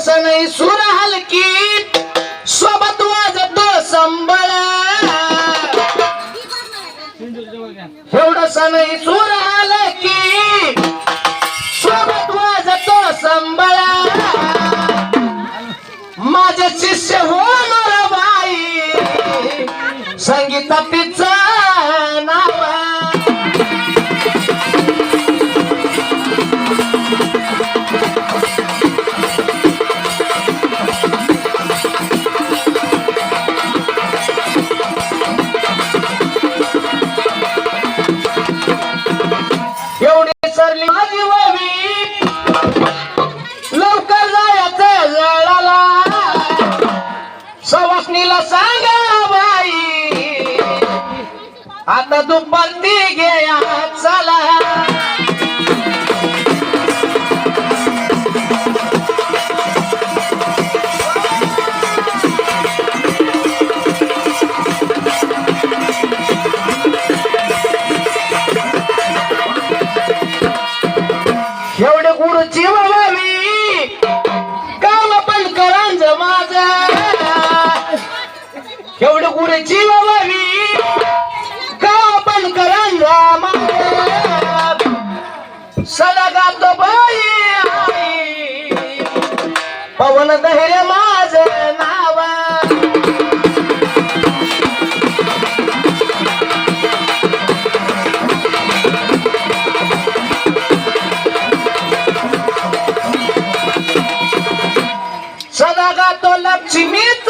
सनई सुर हलकी सोबत वाजतो संबळ. एवढं सनई सुर हलकी सोबत वाजतो संबळ. माझे शिष्य हो बाई. संगीता पिझ्झा एवढी माझी ववी लवकर जायचं जळाला. सवासनीला सांगा बाई आता दुपारती घ्या चला. एवढं गुरे जीवावी का आपण करा सदा गातो बाई. पवन दहरे मा सदा गातो लक्ष्मीच